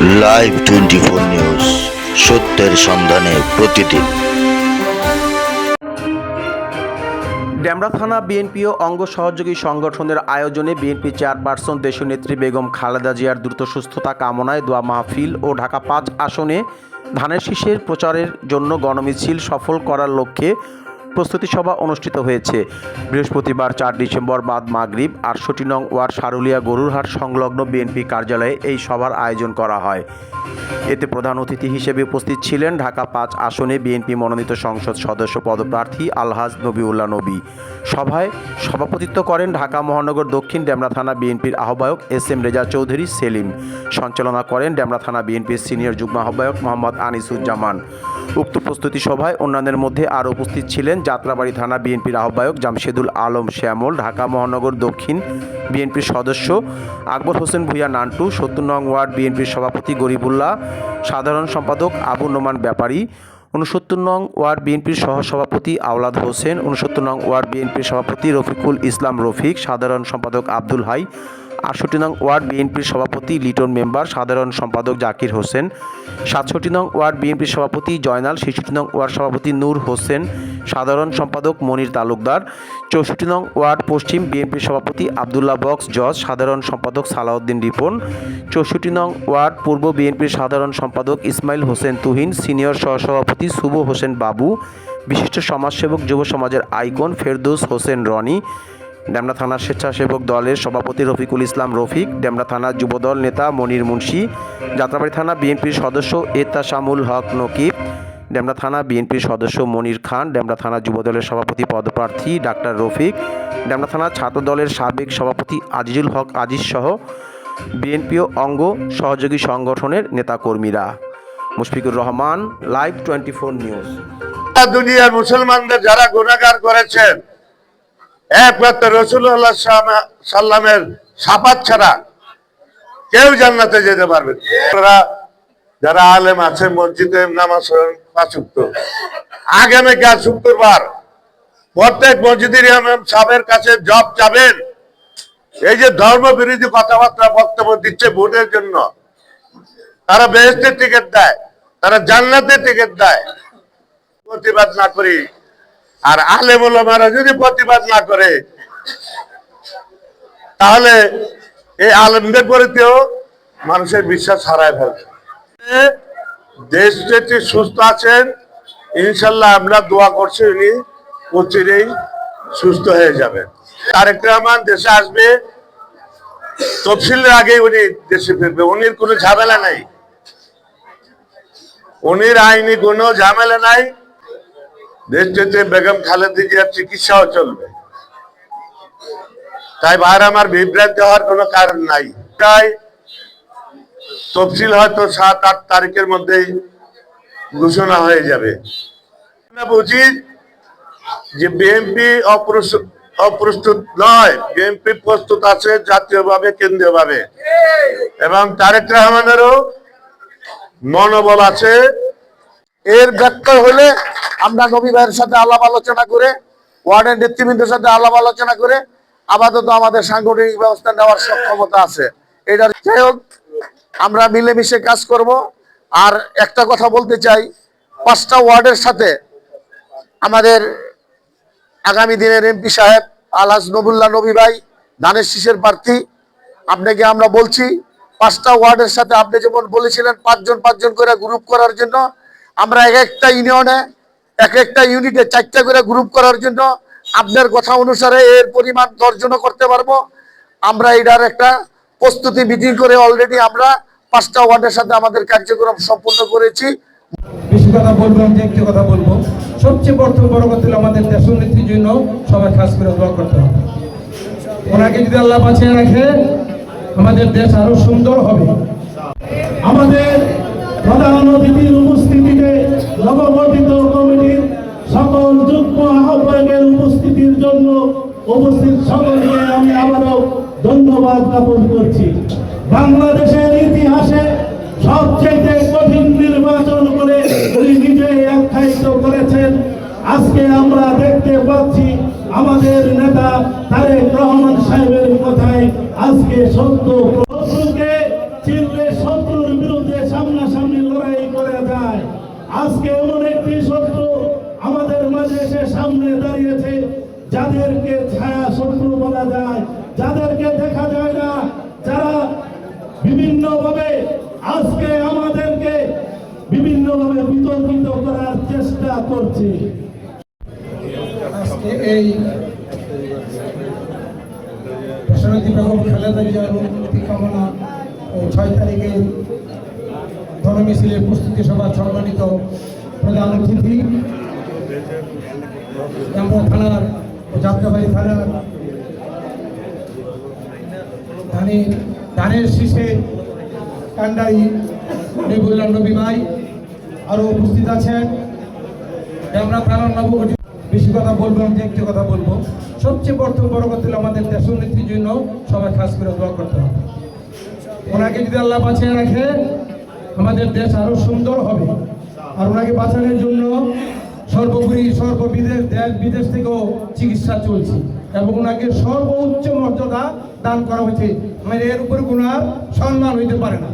Live twenty four news সত্যের সন্ধানে প্রতিদিন। ডেমরা থানা বিএনপি ও অঙ্গ সহযোগী সংগঠনের আয়োজনে বিএনপি চেয়ারপারসন দেশনেত্রী বেগম খালেদা জিয়ার দ্রুত সুস্থতা কামনায় দোয়া মাহফিল ও ঢাকা পাঁচ আসনে ধানের শীষের প্রচারের জন্য গণমিছিল সফল করার লক্ষ্যে প্রস্তুতি সভা অনুষ্ঠিত হয়েছে। বৃহস্পতিবার চার ডিসেম্বর বাদ মাগরিব, আটষট্টি নং ওয়ার্ড সারুলিয়া গরুরহাট সংলগ্ন বিএনপি কার্যালয়ে এই সভার আয়োজন করা হয়। এতে প্রধান অতিথি হিসেবে উপস্থিত ছিলেন ঢাকা পাঁচ আসনে বিএনপি মনোনীত সংসদ সদস্য পদপ্রার্থী আলহাজ নবিউল্লাহ নবী। সভায় সভাপতিত্ব করেন ঢাকা মহানগর দক্ষিণ ডেমরা থানা বিএনপির আহ্বায়ক এস এম রেজা চৌধুরী, সেলিম। সঞ্চালনা করেন ডেমরা থানা বিএনপির সিনিয়র যুগ্ম আহ্বায়ক মোহাম্মদ আনিসুজ্জামান। উক্ত প্রস্তুতি সভায় অন্যান্যের মধ্যে আরও উপস্থিত ছিলেন যাত্রাবাড়ি থানা বিএনপির আহ্বায়ক জামশেদুল আলম শ্যামল, ঢাকা মহানগর দক্ষিণ বিএনপির সদস্য আকবর হোসেন ভূঁইয়া নান্টু, সত্তর নং ওয়ার্ড বিএনপির সভাপতি গরিবুল্লাহ, সাধারণ সম্পাদক আবু নোমান ব্যাপারী উনসত্তর নং ওয়ার্ড বিএনপির সহসভাপতি আওলাদ হোসেন উনসত্তর নং ওয়ার্ড বিএনপির সভাপতি রফিকুল ইসলাম রফিক, সাধারণ সম্পাদক আব্দুল হাই আটষট্টি নং ওয়ার্ড বিএনপির সভাপতি লিটন মেম্বার, সাধারণ সম্পাদক জাকির হোসেন। সাতষট্টি নং ওয়ার্ড বিএনপির সভাপতি জয়নাল, ছেষট্টি নং ওয়ার্ড সভাপতি নূর হোসেন, সাধারণ সম্পাদক মনির তালুকদার। চৌষট্টি নং ওয়ার্ড পশ্চিম বিএনপির সভাপতি আবদুল্লাহ বক্স জজ, সাধারণ সম্পাদক সালাউদ্দিন রিপন। চৌষট্টি নং ওয়ার্ড পূর্ব বিএনপির সাধারণ সম্পাদক ইসমাইল হোসেন তুহিন, সিনিয়র সহসভাপতি শুভ হোসেন বাবু। বিশিষ্ট সমাজসেবক যুব সমাজের আইকন ফেরদৌস হোসেন রনি। ডেমরা থানার স্বেচ্ছাসেবক দলের সভাপতি রফিকুল ইসলাম রফিক ডেমরা থানার যুবদল নেতা মনির মুন্সি, যাত্রাবাড়ি থানা বিএনপির সদস্য এত্তাশামুল হক নকিব ডেমরা থানা বিএনপির সদস্য মনির খান ডেমরা থানা যুবদলের সভাপতি পদপ্রার্থী ডাক্তার রফিক ডেমরা থানা ছাত্র দলের সাবেক সভাপতি আজিজুল হক আজিজ সহ বিএনপিও অঙ্গ সহযোগী সংগঠনের নেতাকর্মীরা। Mushfiqur Rahman, live twenty four news. দুনিয়ার মুসলমানদের যারা গুণাগার করেছেন একমাত্র রসুল্লাহ সাল্লামের সাপাত ছাড়া কেউ জান্নাতে যেতে পারবে। যারা আলেম আছে মসজিদে নামাজ পড়েন, পাঁচ উক্ত। আগামীকাল শুক্রবার প্রত্যেক মসজিদের ইমাম সাহেবের কাছে জব যাবেন এই যে ধর্ম বিরোধী কথাবার্তা বক্তব্য দিচ্ছে ভোটের জন্য। তারা বেহেস্তের টিকিট দেয়, তারা জান্নাতের টিকিট দেয়। প্রতিবাদ না করি আর আলেম ওলামারা যদি প্রতিবাদ না করে, তাহলে এই আলেমদের প্রতিও মানুষের বিশ্বাস হারায় ফেলবে। দেশ যেটি সুস্থ আছেন, ইনশাল্লাহ আমরা দোয়া করছি উনি অচিরেই সুস্থ হয়ে যাবেন। তারেক রহমান দেশে আসবে, তফসিলের আগে উনি দেশে ফিরবে। উনির কোনো ঝামেলা নাই। উনির আইনি কোনো ঝামেলা নাই। দেশটিতে বেগম খালেদা জিয়ার চিকিৎসাও চলবে। তাই ভাইর আমার বিভ্রান্তি হওয়ার কোনো কারণ নাই। তাই তফসিল হয়তো সাত, আট তারিখের মধ্যেই ঘোষণা হয়ে যাবে। বুঝি যে বিএনপি অপ্রস্তুত নয়, বিএনপি প্রস্তুত আছে জাতীয়ভাবে, কেন্দ্রীয়ভাবে। এবং তারেক রহমানেরও মনোবল আছে এর ব্যাখ্যা হলে আমরা নবী ভাইয়ের সাথে আলাপ আলোচনা করে, ওয়ার্ডের নেতৃবৃন্দের সাথে আলাপ আলোচনা করে আপাতত আমাদের সাংগঠনিক ব্যবস্থা নেওয়ার সক্ষমতা আছে। এটার যাই হোক, আমরা মিলেমিশে কাজ করব। আর একটা কথা বলতে চাই, পাঁচটা ওয়ার্ডের সাথে আমাদের আগামী দিনের এমপি সাহেব, আলহাজ নবুল্লাহ নবী ভাই ধানের শীষের প্রার্থী, আপনাকে আমরা বলছি, পাঁচটা ওয়ার্ডের সাথে আপনি যেমন বলেছিলেন, পাঁচজন পাঁচজন করে গ্রুপ করার জন্য আমরা এক একটা ইউনিয়নে এক একটা ইউনিটে চারটা করে গ্রুপ করার জন্য আপনার কথা অনুসারে এর পরিমাণ দর্জনও করতে পারব। আমরা এটার একটা প্রস্তুতি মিটিং করে অলরেডি আমরা পাঁচটা ওয়ার্ডের সাথে আমাদের কার্যক্রম সম্পূর্ণ করেছি। বেশি কথা বলব না, একটি কথা বলব। সবচেয়ে প্রথম বড় কথা আমাদের দেশনেত্রীর জন্য সবাই খাস করে দোয়া করতে হবে। ওনাকে যদি আল্লাহ বাঁচিয়ে রাখে আমাদের দেশ আরও সুন্দর হবে। আমাদের প্রধান অতিথির উপস্থিতিতে নবগঠিত কমিটির সকল যুগ্ম আহ্বায়কের উপস্থিতির জন্য উপস্থিত সকলকে আমি আবারও ধন্যবাদ জ্ঞাপন করছি। বাংলাদেশের ইতিহাসে সবচেয়ে কঠিন নির্বাচন করে উনি নিজেই আখ্যায়িত করেছেন। আজকে আমরা দেখতে পাচ্ছি আমাদের নেতা তারেক রহমান সাহেবের কথায় আজকে সত্য আজকে এমন একটি শত্রু আমাদের মাঝে এসে সামনে দাঁড়িয়েছে। যাদেরকে ছায়া শত্রু বলা যায়, যাদেরকে দেখা যায় না, যারা বিভিন্নভাবে আজকে আমাদেরকে বিভিন্নভাবে বিতর্কিত করার চেষ্টা করছে। আজকে এই বেসরকারি বেগম খালেদা কামনা ছয় তারিখে গণমিছিলের প্রস্তুতি সভা সম্মানিত প্রধান অতিথি থানার যাত্রাবাড়ি থানার ধানের শীষে কান্ডারি নবুল্লাহ নবী ভাই আরও উপস্থিত আছেন। আমরা থানার নবগঠিত বেশি কথা বলব না, একটি কথা বলব। সবচেয়ে প্রথম বড় কথা আমাদের দেশের নেত্রীর জন্য সবাই খাস করে দোয়া করতে হবে। ওনাকে যদি আল্লাহ বাঁচিয়ে রাখে আমাদের দেশ আরও সুন্দর হবে। আর ওনাকে বাঁচানোর জন্য সর্বোপরি সর্ববিদেশ দেশ, বিদেশ থেকেও চিকিৎসা চলছে এবং ওনাকে সর্বোচ্চ মর্যাদা দান করা হয়েছে। মানে এর উপরে কোনো সম্মান হইতে পারে না।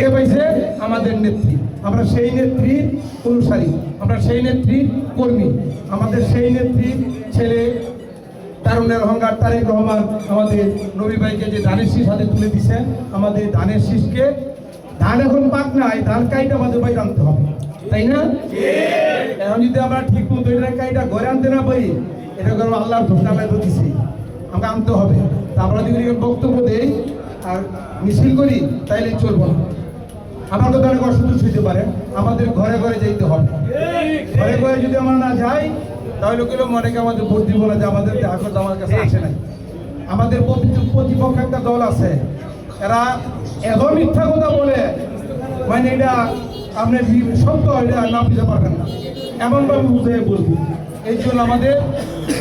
কে পাইছে? আমাদের নেত্রী। আমরা সেই নেত্রীর অনুসারী। আমরা সেই নেত্রীর কর্মী। আমাদের সেই নেত্রীর ছেলে তারুণের অহংকার তারেক রহমান আমাদের নবী ভাইকে যে ধানের শীষ হাতে তুলে দিছেন আমাদের ধানের শীষকে ধান এখন পাক নাই, ধান কাইটা আমাদের ভাই আনতে হবে। তাই না? এখন যদি আমরা ঠিক মতো এটা কাইটা ঘরে আনতে না পারি, এটা করব আল্লাহর তো দিছি। আমাকে আনতে হবে। তা আমরা যদি বক্তব্য দেই আর মিছিল করি, তাইলে চলবো না। আমার কথা অনেক অসন্তোষ হইতে পারে। আমাদের ঘরে ঘরে যাইতে হবে। ঘরে ঘরে যদি আমরা না যাই, তাহলে কেউ অনেকে আমাদের ভোট দিব না যে আমাদের দেখা আমার কাছে আসে নাই। আমাদের প্রতি- প্রতিপক্ষ একটা দল আছে। এরা এত মিথ্যা কথা বলে মানে এটা আপনি সত্য এটা না বুঝতে পারবেন না। এমনভাবে বুঝে বলব। এই জন্য আমাদের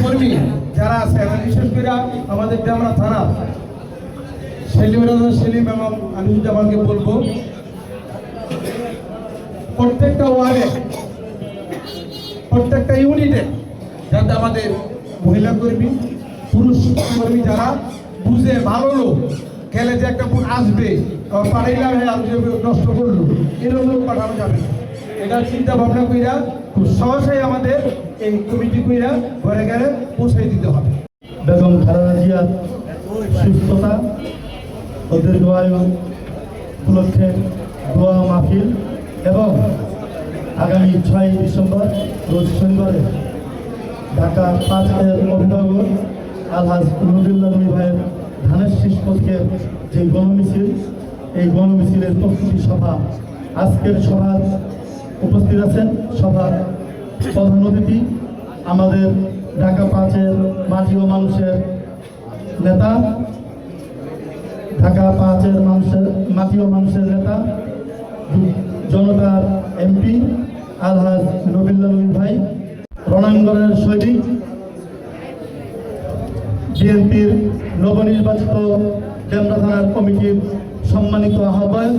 কর্মী যারা আছে, এবং বিশেষ করে আমাদের ডেমরা থানা, সেলিম রাজা, সেলিম এবং আনিসুজ্জামানকে বলব, প্রত্যেকটা ওয়ার্ডে, প্রত্যেকটা ইউনিটে যাতে আমাদের মহিলা কর্মী, পুরুষ কর্মী যারা বুঝে, ভালো লোক খেলে যে একটা আসবে পাঠাইলাম হ্যাঁ যে নষ্ট করল এরকম পাঠানো যাবে। এটা চিন্তা ভাবনা কইরা খুব সহজেই আমাদের এই কমিটি কইরা ঘরে ঘরে পৌঁছে দিতে হবে বেগম খালেদা জিয়ার সুস্থতা ও দীর্ঘায়ু উপলক্ষে দোয়া মাহফিল এবং আগামী ছয় ডিসেম্বর, রোজ শনিবারে ঢাকা পাঁচ এর অভিভাবক আলহাজ নবী ভাইয়ের ধানের শীষ পক্ষের যে গণমিছিল এই গণমিছিলের প্রস্তুতি সভা আজকের সভার উপস্থিত আছেন সভার প্রধান অতিথি, আমাদের ঢাকা পাঁচের মাটি ও মানুষের নেতা, ঢাকা পাঁচের মানুষের মাটি ও মানুষের নেতা, জনতার এমপি, আলহাজ নবিল্লা নবী ভাই, রণাঙ্গনের সৈনিক বিএনপির নবনির্বাচিত ডেমরা থানার কমিটির সম্মানিত আহ্বায়ক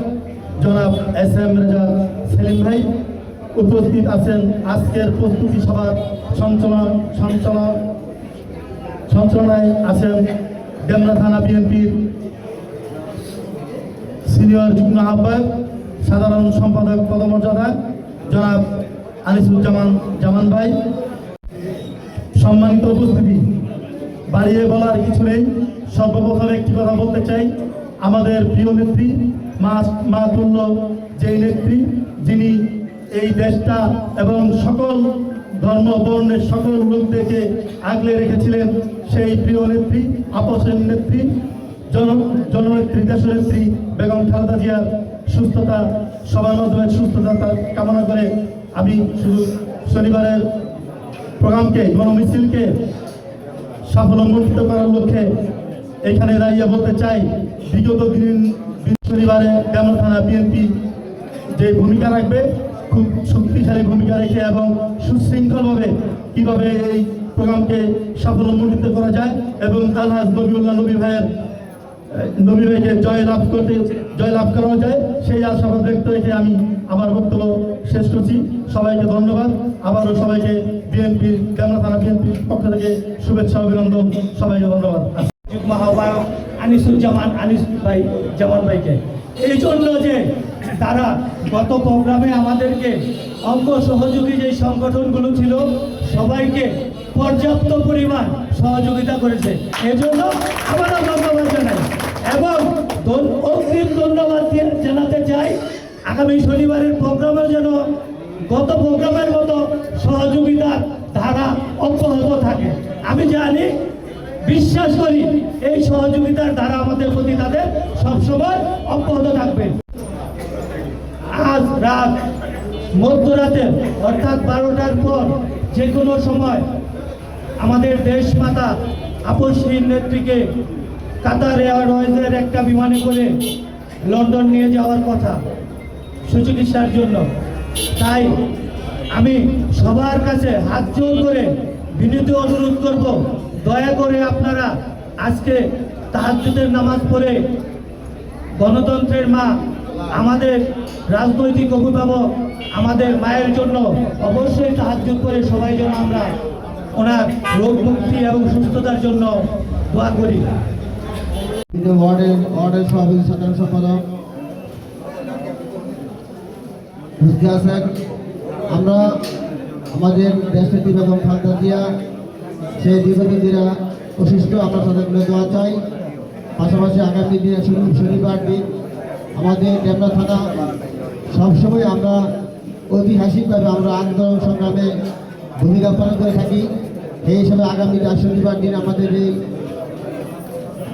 জনাব এস এম রেজা সেলিম ভাই উপস্থিত আছেন আজকের প্রস্তুতি সভার সঞ্চালন সঞ্চালন সঞ্চালনায় আছেন ডেমরা থানা বিএনপির সিনিয়র যুগ্ম আহ্বায়ক, সাধারণ সম্পাদক পদমর্যাদা জনাব আনিসুজ্জামান জামান ভাই। সম্মানিত উপস্থিতি। বাড়িয়ে বলার কিছু নেই। সর্বপ্রথম একটি কথা বলতে চাই। আমাদের প্রিয় নেত্রী, মা মা তুল্য যেই নেত্রী, যিনি এই দেশটা এবং সকল ধর্ম বর্ণের সকল লোকদেরকে আগলে রেখেছিলেন, সেই প্রিয় নেত্রী আপসের নেত্রী, জন, জননেত্রী, দেশনেত্রী বেগম খালেদা জিয়ার সুস্থতা, সবার মাধ্যমে সুস্থতা কামনা করে আমি শুধু শনিবারের প্রোগ্রামকে গণমিছিলকে সাফল্যমণ্ডিত করার লক্ষ্যে এখানে দাঁড়িয়ে বলতে চাই, বিগত দিন শনিবারে ডেমরা থানা বিএনপি যে ভূমিকা রাখবে, খুব শক্তিশালী ভূমিকা রেখে এবং সুশৃঙ্খলভাবে কীভাবে এই প্রোগ্রামকে সাফল্যমণ্ডিত করা যায় এবং আলহাজ নবীউল্লাহ নবী ভাইয়ের, নবী ভাইকে জয় লাভ করতে জয় লাভ করানো যায়, সেই আশাবাদ ব্যক্ত রেখে আমি আমার বক্তব্য শেষ করছি। সবাইকে ধন্যবাদ। আবারও সবাইকে বিএনপি কেন্দ্র থানা বিএনপির পক্ষ থেকে শুভেচ্ছা, অভিনন্দন। সবাইকে ধন্যবাদ। যুগ্ম আহ্বায়ক আনিসুজ্জামান আনিস ভাই, জামান ভাইকে। এই জন্য যে তারা গত প্রোগ্রামে আমাদেরকে অঙ্গ সহযোগী যে সংগঠনগুলো ছিল, সবাইকে পর্যাপ্ত পরিমাণ সহযোগিতা করেছে। এজন্য আবারও ধন্যবাদ জানাই। এবং অগ্রিম ধন্যবাদ জানাতে চাই আগামী শনিবারের প্রোগ্রামে যেন গত প্রোগ্রামের মতো সহযোগিতার ধারা অব্যাহত থাকে। আমি জানি, বিশ্বাস করি, এই সহযোগিতার ধারা আমাদের প্রতি তাদের সবসময় অব্যাহত থাকবে। আজ রাত মধ্যরাতে, অর্থাৎ বারোটার পর যে কোনো সময় আমাদের দেশ মাতা আপসহীন নেত্রীকে কাতার এয়ারওয়েজের একটা বিমানে করে লন্ডন নিয়ে যাওয়ার কথা। সুচিকিৎসার জন্য। তাই আমি সবার কাছে হাত জোর করে বিনীত অনুরোধ করব, দয়া করে আপনারা আজকে তাহাজ্জুদের নামাজ পড়ে গণতন্ত্রের মা, আমাদের রাজনৈতিক অভিভাবক, আমাদের মায়ের জন্য অবশ্যই সাহায্য করে সবাই যেন আমরা ওনার রোগ মুক্তি এবং সুস্থতার জন্য দোয়া করি। ওয়ার্ডের ওয়ার্ডের সভাপতি সাধারণ সম্পাদক মুফতি হাসান আমরা আমাদের দেশনেত্রী বেগম খালেদা জিয়া সেই দীর্ঘদিনীরা অসুস্থ, আমরা তাদের জন্য দোয়া চাই। পাশাপাশি আগামী দিনে শনি- শনিবার দিন আমাদের ডেমরা থানা সবসময় আমরা ঐতিহাসিকভাবে আমরা আন্দোলন সংগ্রামে ভূমিকা পালন করে থাকি। এই হিসাবে আগামী শনিবার দিন আমাদের এই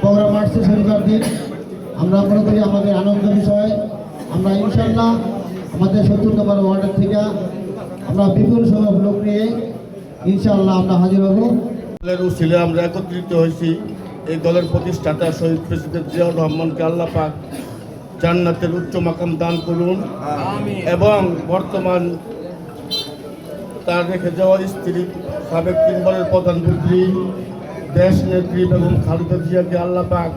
প্রোগ্রাম আসছে শনিবার দিন। আমরা মনে করি আমাদের আনন্দ বিষয়। আমরা ইনশাল্লাহ আমাদের সত্তর নম্বর ওয়ার্ডের থেকে আমরা বিপুল সংখ্যক লোক নিয়ে ইনশাল্লাহ আমরা হাজির হব। দলের উচিলে আমরা একত্রিত হয়েছি। এই দলের প্রতিষ্ঠাতা শহীদ প্রেসিডেন্ট জিয়াউর রহমানকে আল্লাহ পাক জান্নাতের উচ্চ মাকাম দান করুন। এবং বর্তমান তার রেখে যাওয়া স্ত্রী সাবেক তিনবারের প্রধানমন্ত্রী দেশ নেত্রী এবং খালেদা জিয়াকে আল্লাহ পাক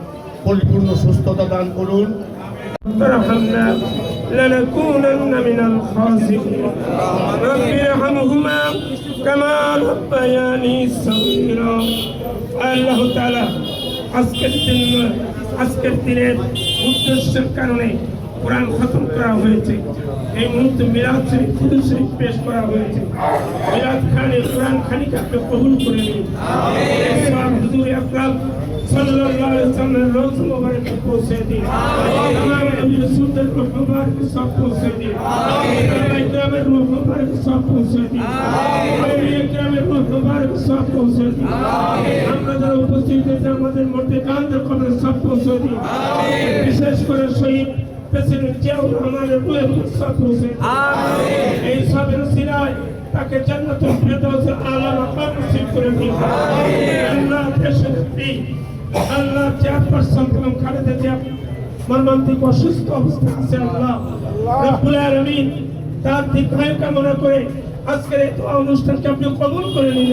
পরিপূর্ণ সুস্থতা দান করুন। لنكونن من الخاسرين رب ارحمهما كما ربياني صغيرا আল্লাহ তাআলা আজকের দিন আজকের দিনের উদ্দেশ্যের কারণে কোরআন খতম করা হয়েছে এই মুহূর্তে মিলাদ শরীফ খুদুর শরীফ পেশ করা হয়েছে মিলাদ খানে কোরআন খানিকে আপনি কবুল করে নিন ইসলাম হুজুর আকরাম সাল্লাল্লাহু রোজ মুবারক পৌঁছে দিন। আমার নবী রাসূলের রূহ মুবারক সব পৌঁছে দিন। আমার ইকরামের রূহ মুবারক সব পৌঁছে দিন। আমার ইকরামের রূহ মুবারক সব পৌঁছে দিন। আমরা যারা উপস্থিত হয়েছে, আমাদের মধ্যে কান্দের কবর সব পৌঁছে বিশেষ করে শহীদ প্রেসিডেন্ট জিয়াউর রহমানের সব এই সবের সিরায় তাকে জান্নাতুল ফেরদাউসের করে দিন। আল্লাহ আল্লাহ চেয়ারপারসন এবং খালেদা জিয়া মর্মান্তিক অসুস্থ অবস্থা আছে আল্লাহ রব্বুল আলামিন তার দীর্ঘায়ু কামনা করে আজকের এই দোয়া অনুষ্ঠানকে আপনি কবুল করে নিন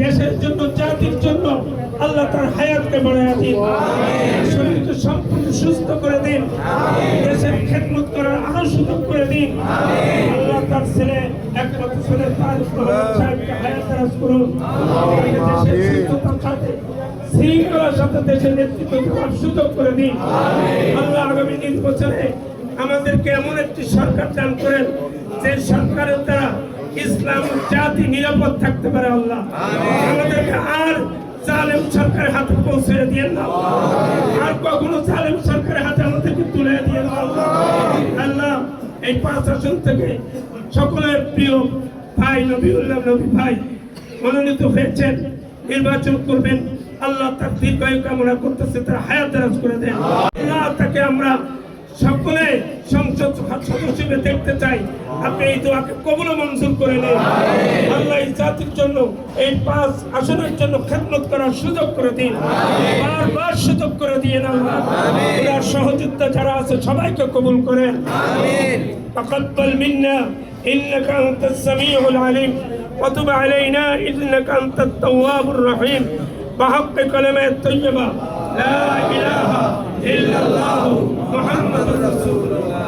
দেশের জন্য জাতির জন্য আল্লাহ তার হায়াতকে বাড়ায় দিন। শরীরকে সম্পূর্ণ সুস্থ করে দিন। দেশের খেদমত করার আরও সুযোগ করে দিন। আল্লাহ তার ছেলে একমাত্র ছেলে তার হায়াত করুন। দেশের সুস্থতার সাথে শৃঙ্খলার সাথে দেশের নেতৃত্ব দেওয়ার সুযোগ করে দিন। আল্লাহ আগামী নির্বাচনে আমাদেরকে এমন একটি সরকার দান করেন, যে সরকারের দ্বারা ইসলাম, জাতি নিরাপদ থাকতে পারে আল্লাহ। আমাদেরকে আর জালেম সরকারের হাতে পৌঁছে দিয়ে না। আর কখনো জালেম সরকারের হাতে আমাদেরকে তুলে দিয়ে না। আল্লাহ, এই পাঁচ আসন থেকে সকলের প্রিয় ভাই নবীউল্লাহ নবী ভাই মনোনীত হয়েছেন, নির্বাচন করবেন। আল্লাহ তার দীর্ঘায়ু কামনা করতেছে তার হায়াত দারাজ করে দেন আল্লাহ তাকে আমরা সকলে সংসদ সদস্য হিসেবে দেখতে চাই আপনি এই দোয়াকে কবুল ও মঞ্জুর করে নিন আল্লাহ এই জাতির জন্য এই পাঁচ আসনের জন্য খেদমত করার সুযোগ করে দিন বারবার সুযোগ করে দিয়ে আল্লাহ এরা সহযোদ্ধা যারা আছে সবাইকে কবুল করেন تقبل منا إنك أنت السميع العليم وتب علينا إنك أنت التواب الرحيم بحق كلمة الطيبة لا إله إلا الله محمد رسول الله